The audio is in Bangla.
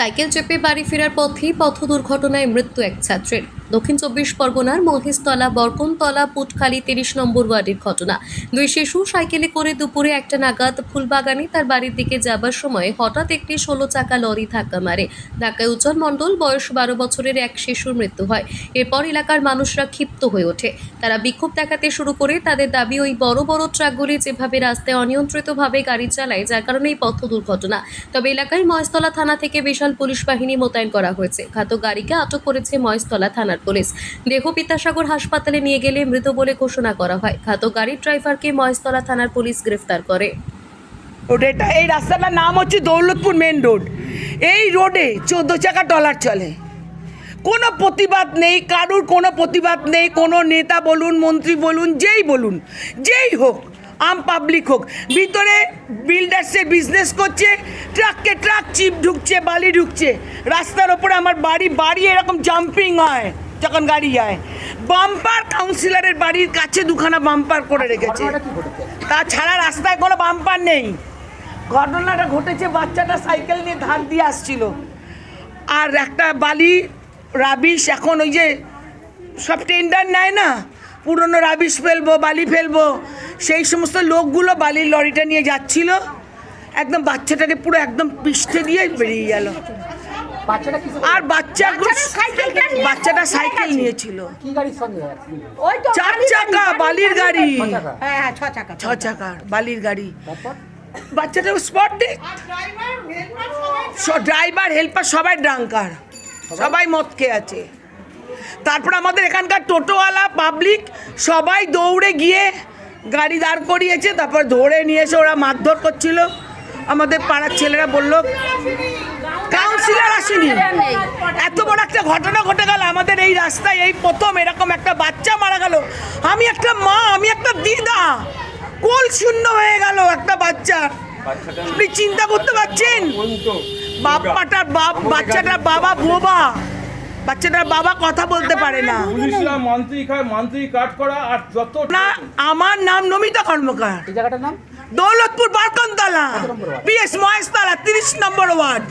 সাইকেল চেপে বাড়ি ফেরার পথেই পথ দুর্ঘটনায় মৃত্যু এক ছাত্রের। দক্ষিণ চব্বিশ পরগনার মহেশতলা বরকনতলা পুটখালি তিরিশ নম্বর ওয়ার্ডের ঘটনা। দুই শিশু সাইকেলে করে দুপুরে একটা নাগাদ ফুলবাগানে তার বাড়ির দিকে যাবার সময় হঠাৎ একটি ষোলো চাকা লরি ধাক্কা মারে। ধাক্কায় উজ্জ্বল মণ্ডল বয়স বারো বছরের এক শিশুর মৃত্যু হয়। এরপর এলাকার মানুষরা ক্ষিপ্ত হয়ে ওঠে। তারা বিক্ষোভ দেখাতে শুরু করে তাদের দাবি, ওই বড় বড় ট্রাকগুলি যেভাবে রাস্তায় অনিয়ন্ত্রিতভাবে গাড়ি চালায়, যার কারণে এই পথ দুর্ঘটনা। তবে এলাকায় মহেশতলা থানা থেকে বিশাল পুলিশ বাহিনী মোতায়েন করা হয়েছে। ঘাতক গাড়িকে আটক করেছে মহেশতলা থানার পুলিশ। দেহ বিদ্যাসাগর হাসপাতালে নিয়ে গেলে মৃত বলে ঘোষণা করা হয়। ঘাতক গাড়ির ড্রাইভারকে মহেশতলা থানার পুলিশ গ্রেফতার করে। রোড এটা, এই রাস্তাটার নাম হচ্ছে দৌলতপুর মেন রোড এই রোডে চোদ্দ চাকা ডলার চলে। কোনো প্রতিবাদ নেই, কারুর কোনো প্রতিবাদ নেই। কোনো নেতা বলুন, মন্ত্রী বলুন, যেই বলুন, যেই হোক, আম পাবলিক হোক। ভিতরে বিল্ডার্সে বিজনেস করছে ট্রাককে ট্রাক চিপ ঢুকছে, বালি ঢুকছে। রাস্তার ওপরে আমার বাড়ি বাড়ি এরকম জাম্পিং হয়। যখন গাড়ি যায় বাম্পার কাউন্সিলরের বাড়ির কাছে দুখানা বাম্পার করে রেখেছে। তাছাড়া রাস্তায় কোনো বাম্পার নেই। ঘটনাটা ঘটেছে বাচ্চাটা সাইকেল নিয়ে ধার দিয়ে আসছিল। আর একটা বালি রাবিশ এখন ওই যে সব টেন্ডার নেয় না পুরনো রাবিশ ফেলব বালি ফেলব সেই সমস্ত লোকগুলো বালির লরিটা নিয়ে যাচ্ছিল। একদম বাচ্চাটাকে পুরো একদম পিষ্টে দিয়ে বেরিয়ে গেল। আর বাচ্চাগুলো বাচ্চাটা সাইকেল নিয়েছিল। কি গাড়ির সঙ্গে? accident? ওই তো চার চাকা বালির গাড়ি। ছ চাকা। হ্যাঁ হ্যাঁ ছ চাকা ছ চাকার বালির গাড়ি। বাচ্চাটা স্পট ড্রাইভার হেল্পার সবাই ড্রাঙ্কার সবাই মদ খেয়ে আছে। তারপর আমাদের এখানকার টোটোওয়ালা পাবলিক সবাই দৌড়ে গিয়ে গাড়ি দাঁড় করিয়েছে। তারপর ধরে নিয়ে এসে ওরা মারধর করছিল। আমাদের পাড়ার ছেলেরা বলল আসেনি এত বড় একটা ঘটনা ঘটে গেল আমাদের এই রাস্তায় এই প্রথম এরকম একটা বাচ্চা মারা গেল। আমি একটা মা আমি একটা দিদা। কোল শূন্য হয়ে গেল একটা বাচ্চা। আপনি চিন্তা করতে পারছেন? বাপ্পাটার বাপ বাচ্চাটার বাবা বোবা। বাচ্চাটার বাবা কথা বলতে পারে না। মন্ত্রী খায় মন্ত্রী কাট আর যত না আমার নাম নমিতা কর্মকার। এই জায়গাটার নাম? দৌলতপুর বারকনতলা পিএস মহেশতলা তিরিশ নম্বর ওয়ার্ড।